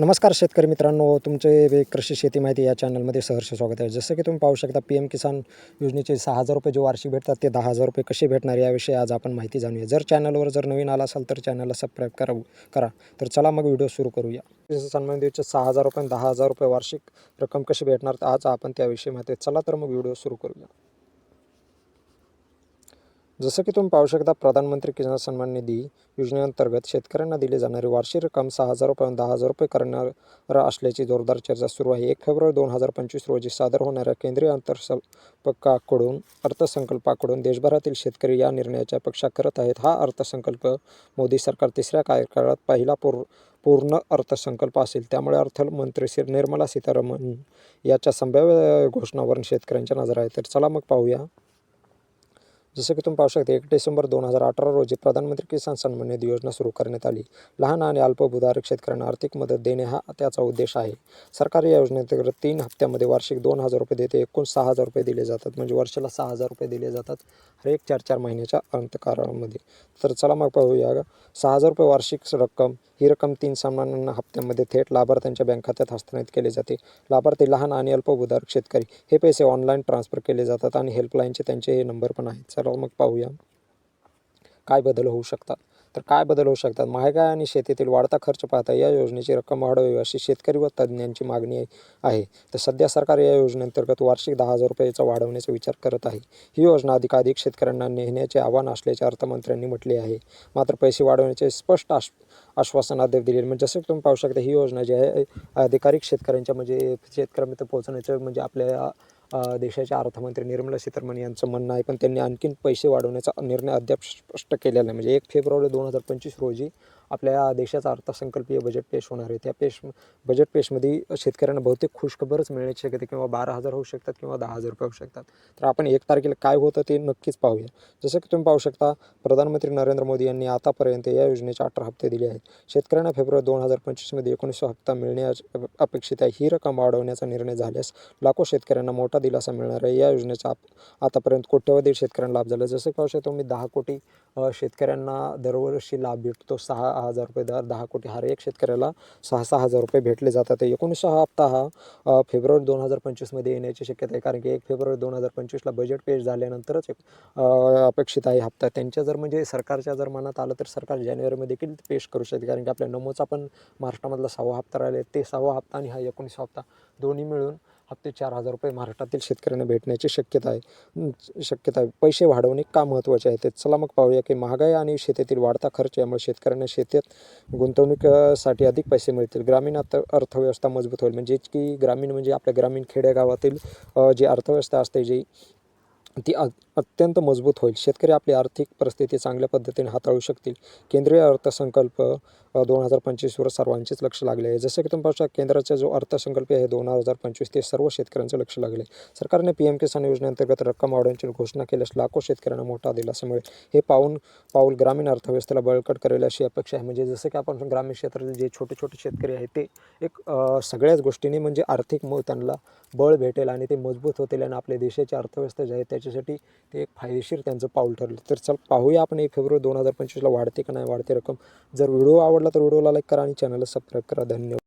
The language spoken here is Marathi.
नमस्कार शेतकरी मित्रांनो तुमचे वे कृषी शेती माहिती या चॅनलमध्ये सहर्ष स्वागत आहे. जसं की तुम्ही पाहू शकता पी एम किसान योजनेचे सहा हजार रुपये जे वार्षिक भेटतात ते दहा हजार रुपये कसे भेटणार याविषयी आज आपण माहिती जाणूया. जर चॅनलवर जर नवीन आला असाल तर चॅनलला सबस्क्राईब करा करा. तर चला मग व्हिडिओ सुरू करूया. सन्मान सहा हजार रुपये दहा हजार रुपये वार्षिक रक्कम कशी भेटणार आज आपण त्याविषयी माहिती चला तर मग व्हिडिओ सुरू करूया. जसं की तुम्ही पाहू शकता प्रधानमंत्री किसान सन्मान निधी योजनेअंतर्गत शेतकऱ्यांना दिली जाणारी वार्षिक रक्कम सहा हजार रुपयाहून दहा हजार रुपये करणार असल्याची जोरदार चर्चा सुरू आहे. एक फेब्रुवारी दोन हजार पंचवीस रोजी सादर होणाऱ्या केंद्रीय अर्थसंकल्पाकडून अर्थसंकल्पाकडून देशभरातील शेतकरी या निर्णयाची अपेक्षा करत आहेत. हा अर्थसंकल्प मोदी सरकार तिसऱ्या कार्यकाळात पहिला पूर पूर्ण अर्थसंकल्प असेल. त्यामुळे अर्थमंत्री श्री निर्मला सीतारामन याच्या संभाव्य घोषणावरून शेतकऱ्यांच्या नजर आहे. तर चला मग पाहूया. जसं की तुम्ही पाहू शकता एक डिसेंबर दोन हजार अठरा रोजी प्रधानमंत्री किसान सन्मान निधी योजना सुरू करण्यात आली. लहान आणि अल्पभूधारक शेतकऱ्यांना आर्थिक मदत देणे हा त्याचा उद्देश आहे. सरकार या योजनेअंतर्गत तीन हप्त्यामध्ये वार्षिक दोन हजार रुपये देते एकूण सहा हजार रुपये दिले जातात. म्हणजे वर्षाला सहा हजार रुपये दिले जातात हर एक चार चार महिन्याच्या अंतकाळामध्ये. तर चला मग पाहूया. सहा हजार रुपये वार्षिक रक्कम ही रक्कम तीन सन्मान हप्त्यांमध्ये थेट लाभार्थ्यांच्या बँक खात्यात हस्तांतरित केली जाते. लाभार्थी लहान आणि अल्पभूधारक शेतकरी. हे पैसे ऑनलाईन ट्रान्सफर केले जातात आणि हेल्पलाईनचे त्यांचे हे नंबर पण आहेत. चला मग पाहूया. काय बदल होऊ शकतात? तर काय बदल होऊ शकतात? महागाई आणि शेतीतील वाढता खर्च पाहता या योजनेची रक्कम वाढवावी अशी शेतकरी व तज्ज्ञांची मागणी आहे. तर सध्या सरकार या योजनेअंतर्गत वार्षिक दहा हजार रुपयाचा वाढवण्याचा विचार करत आहे. ही योजना अधिकाधिक शेतकऱ्यांना नेण्याचे आव्हान असल्याचे अर्थमंत्र्यांनी म्हटले आहे. मात्र पैसे वाढवण्याचे स्पष्ट आश आश्वासन अद्याप दिलेले म्हणजे जसं की तुम्ही पाहू शकता ही योजना जी आहे अधिकाधिक शेतकऱ्यांच्या म्हणजे शेतकऱ्यांपर्यंत पोहोचण्याचं म्हणजे आपल्या देशाच्या अर्थमंत्री निर्मला सीतारामन यांचं म्हणणं आहे पण त्यांनी आणखीन पैसे वाढवण्याचा निर्णय अद्याप स्पष्ट केलेला नाही. म्हणजे एक फेब्रुवारी दोन हजार पंचवीस रोजी आपल्या देशाचा अर्थसंकल्पीय बजेट पेश होणार आहे. त्या पेश बजेट पेशमध्ये शेतकऱ्यांना बहुतेक खुशखबरच मिळण्याची शक्यता किंवा बारा हजार होऊ शकतात किंवा दहा हजार रुपये होऊ शकतात. तर आपण एक तारखेला काय होतं ते नक्कीच पाहूया. जसं की तुम्ही पाहू शकता प्रधानमंत्री नरेंद्र मोदी यांनी आतापर्यंत या योजनेचे अठरा हप्ते दिले आहेत. शेतकऱ्यांना फेब्रुवारी दोन हजार पंचवीसमध्ये एकोणीसशे हप्ता मिळण्या अपेक्षित आहे. ही रक्कम वाढवण्याचा निर्णय झाल्यास लाखो शेतकऱ्यांना मोठा दिलासा मिळणार आहे. या योजनेचा आतापर्यंत कोट्यवधी शेतकऱ्यांना लाभ झाला. जसं पाहू शकतो मी दहा कोटी शेतकऱ्यांना दरवर्षी लाभ भेटतो. सहा सहा हजार रुपये दर दहा कोटी हर. एक शेतकऱ्याला सहा सहा हजार रुपये भेटले जातात. एकोणीसशे हा हप्ता हा फेब्रुवारी दोन हजार पंचवीसमध्ये येण्याची शक्यता आहे. कारण की एक फेब्रुवारी दोन हजार पंचवीसला बजेट पेश झाल्यानंतरच एक अपेक्षित आहे हप्ता. त्यांच्या जर म्हणजे सरकारच्या जर मनात आलं तर सरकार जानेवारीमध्ये देखील पेश करू शकते. कारण की आपल्या नमोचा पण महाराष्ट्रामधला सहावा हप्ता राहिले ते सहावा हप्ता आणि हा एकोणीसवा हप्ता दोन्ही मिळून हप्ते चार हजार रुपये महाराष्ट्रातील शेतकऱ्यांना भेटण्याची शक्यता आहे. शक्यता आहे. पैसे वाढवणे का महत्त्वाचे आहे ते चला मग पाहूया की महागाई आणि शेतीतील वाढता खर्च यामुळे शेतकऱ्यांना शेतीत गुंतवणुकीसाठी अधिक पैसे मिळतील. ग्रामीण अर्थ अर्थव्यवस्था मजबूत होईल. म्हणजे की ग्रामीण म्हणजे आपल्या ग्रामीण खेड्यागावातील जी अर्थव्यवस्था असते जी ती अत्यंत मजबूत होईल. शेतकरी आपली आर्थिक परिस्थिती चांगल्या पद्धतीने हाताळू शकतील. केंद्रीय अर्थसंकल्प दोन हजार पंचवीसवर सर्वांचेच लक्ष लागले आहे. जसं की तुम्ही पाहू शकता केंद्राचा जो अर्थसंकल्प आहे दोन हजार पंचवीस ते सर्व शेतकऱ्यांचं लक्ष लागले सरकारने पी एम किसान योजनेअंतर्गत रक्कम वाढवण्याची घोषणा केल्यास लाखो शेतकऱ्यांना मोठा दिलासा मिळेल. हे पाहून पाऊल ग्रामीण अर्थव्यवस्थेला बळकट करेल अशी अपेक्षा आहे. म्हणजे जसं की आपण ग्रामीण क्षेत्रातील जे छोटे छोटे शेतकरी आहेत ते एक सगळ्याच गोष्टीने म्हणजे आर्थिक त्यांना बळ भेटेल आणि ते मजबूत होतील आणि आपल्या देशाची अर्थव्यवस्था जी आहे त्याची त्याच्यासाठी ते एक फायदेशीर त्यांचं पाऊल ठरलं. तर चल पाहूया आपण एक फेब्रुवारी दोन हजार पंचवीसला वाढते का नाही वाढते रक्कम. जर व्हिडिओ आवडला तर व्हिडिओला लाईक करा आणि चॅनलला सबस्क्राईब करा. धन्यवाद.